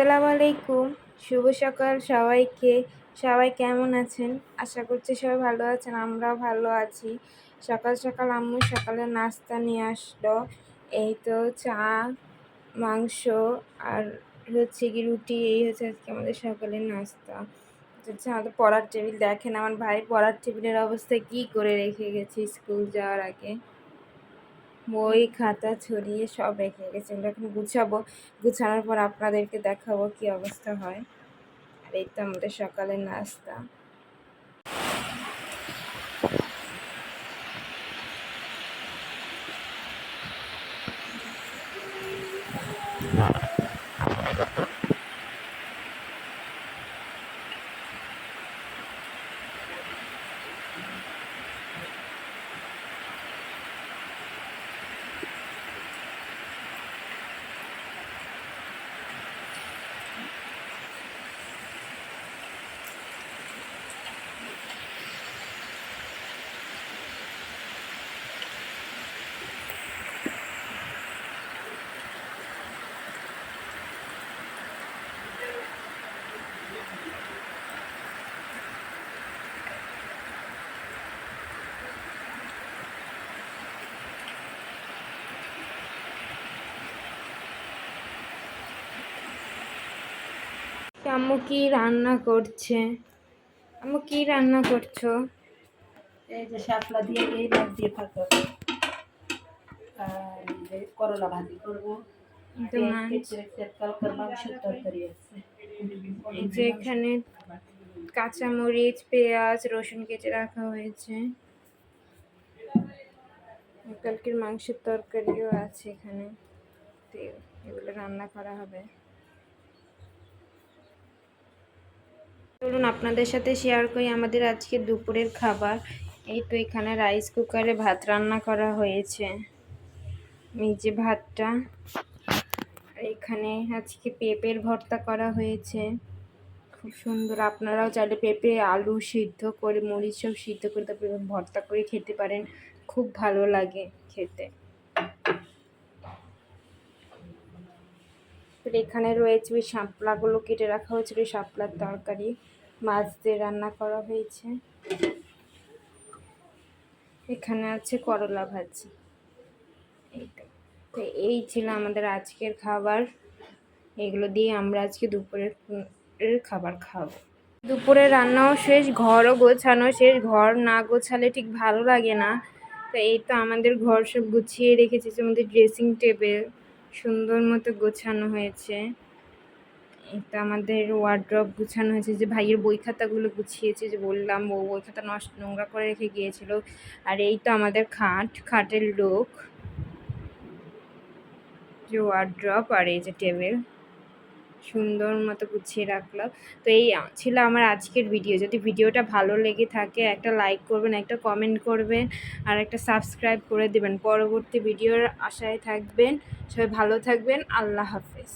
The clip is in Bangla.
আসসালামু আলাইকুম। শুভ সকাল সবাইকে। সবাই কেমন আছেন? আশা করছি সবাই ভালো আছেন, আমরাও ভালো আছি। সকাল সকাল আম্মু সকালে নাস্তা নিয়ে আসলো। এই তো চা, মাংস আর হচ্ছে কি রুটি, এই হচ্ছে আজকে আমাদের সকালের নাস্তা। হচ্ছে আমাদের পড়ার টেবিল দেখেন, আমার ভাই পড়ার টেবিলের অবস্থা কি করে রেখে গেছে স্কুল যাওয়ার আগে। বই, খাতা, ছড়িয়ে সব রেখে গেছে। এগুলো এখন গুছাবো। গুছানোর পর আপনাদেরকে দেখাবো কি অবস্থা হয়। আর এই তো আমাদের সকালের নাস্তা। আম্মু কি রান্না করছে? আম্মু কি রান্না করছ? এই যে শাপলা দিয়ে এই মাছ দিয়ে থাকো আর এই করলা ভাজি করব। এই তো মাছ। কেটে রেখে কালকার মাংসের তরকারি আছে। এই যে এখানে কাঁচামরিচ পেঁয়াজ রসুন কেটে রাখা হয়েছে। কালকের মাংসের তরকারিও আছে এখানে। এগুলো রান্না করা হবে। চলুন আপনাদের সাথে শেয়ার করি আমাদের আজকে দুপুরের খাবার। এই তো এখানে রাইস কুকারে ভাত রান্না করা হয়েছে। এই যে ভাতটা, এখানে আজকে পেঁপের ভর্তা করা হয়েছে। খুব সুন্দর, আপনারাও চাইলে পেঁপে, আলু সিদ্ধ করে মরিচ সব সিদ্ধ করে তারপরে ভর্তা করে খেতে পারেন। খুব ভালো লাগে খেতে। তারপরে এখানে রয়েছে ওই শাপলাগুলো কেটে রাখা হয়েছিল ওই শাপলার তরকারি। মাছ দিয়ে রান্না করা হয়েছে। এখানে আছে করলা ভাজি। এইটা তো। এই ছিল আমাদের আজকের খাবার। এগুলো দিয়ে আমরা আজকে দুপুরের খাবার খাব। দুপুরে রান্নাও শেষ, ঘরও গোছানো শেষ। ঘর না গোছালে ঠিক ভালো লাগে না। তো এই তো আমাদের ঘর সব গুছিয়ে রেখেছি। আমাদের ড্রেসিং টেবিল সুন্দর মতো গোছানো হয়েছে। এটা আমাদের ওয়ার্ড্রপ গুছানো হয়েছে। যে ভাইয়ের বই খাতাগুলো গুছিয়েছে, যে বললাম, ও বই খাতা নষ্ট নোংরা করে রেখে গিয়েছিল। আর এই তো আমাদের খাট, খাটের লোক যে ওয়ার্ড্রপ আর এই যে টেবিল সুন্দর মতো গুছিয়ে রাখলাম। তো এই ছিল আমার আজকের ভিডিও যদি ভিডিওটা ভালো লেগে থাকে, একটা লাইক করবেন, একটা কমেন্ট করবেন, আর একটা সাবস্ক্রাইব করে দেবেন। পরবর্তী ভিডিওর আশায় থাকবেন। সবাই ভালো থাকবেন। আল্লাহ হাফেজ।